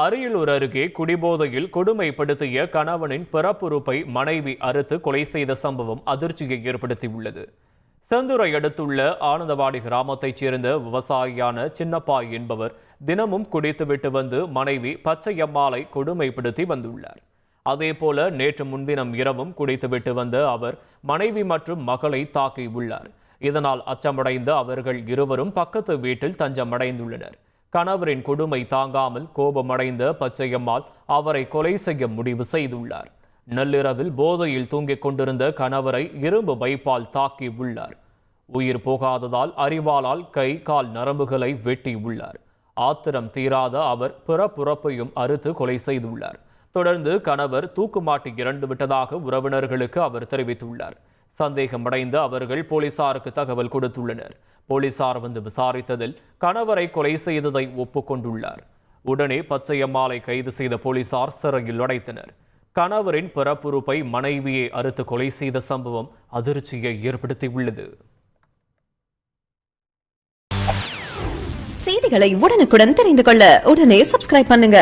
அரியலூர் அருகே குடிபோதையில் கொடுமைப்படுத்திய கணவனின் பிறப்புறுப்பை மனைவி அறுத்து கொலை செய்த சம்பவம் அதிர்ச்சியை ஏற்படுத்தியுள்ளது. செந்துரை அடுத்துள்ள ஆனந்தவாடி கிராமத்தைச் சேர்ந்த விவசாயியான சின்னப்பா என்பவர் தினமும் குடித்துவிட்டு வந்து மனைவி பச்சையம்மாளை கொடுமைப்படுத்தி வந்துள்ளார். அதேபோல நேற்று முன்தினம் இரவும் குடித்துவிட்டு வந்த அவர் மனைவி மற்றும் மகளை தாக்கியுள்ளார். இதனால் அச்சமடைந்த அவர்கள் இருவரும் பக்கத்து வீட்டில் தஞ்சமடைந்துள்ளனர். கணவரின் கொடுமை தாங்காமல் கோபமடைந்த பச்சையம்மாள் அவரை கொலை செய்ய முடிவு செய்துள்ளார். நள்ளிரவில் போதையில் தூங்கிக் கொண்டிருந்த கணவரை இரும்பு பைப்பால் தாக்கி உள்ளார். உயிர் போகாததால் அறிவாளால் கை கால் நரம்புகளை வெட்டி உள்ளார். ஆத்திரம் தீராத அவர் பிறப்புறப்பையும் அறுத்து கொலை செய்துள்ளார். தொடர்ந்து கணவர் தூக்குமாட்டி இறந்து விட்டதாக உறவினர்களுக்கு அவர் தெரிவித்துள்ளார். சந்தேகமடைந்த அவர்கள் போலீசாருக்கு தகவல் கொடுத்துள்ளனர். போலீசார் வந்து விசாரித்ததில் கணவரை கொலை செய்ததை ஒப்புக்கொண்டுள்ளார். உடனே பச்சையம்மாளை கைது செய்த போலீசார் சிறையில் அடைத்தனர். கணவரின் பிறப்புறுப்பை மனைவியை அறுத்து கொலை செய்த சம்பவம் அதிர்ச்சியை ஏற்படுத்தியுள்ளது. செய்திகளை உடனுக்குடன் தெரிந்து கொள்ள உடனே சப்ஸ்கிரைப் பண்ணுங்க.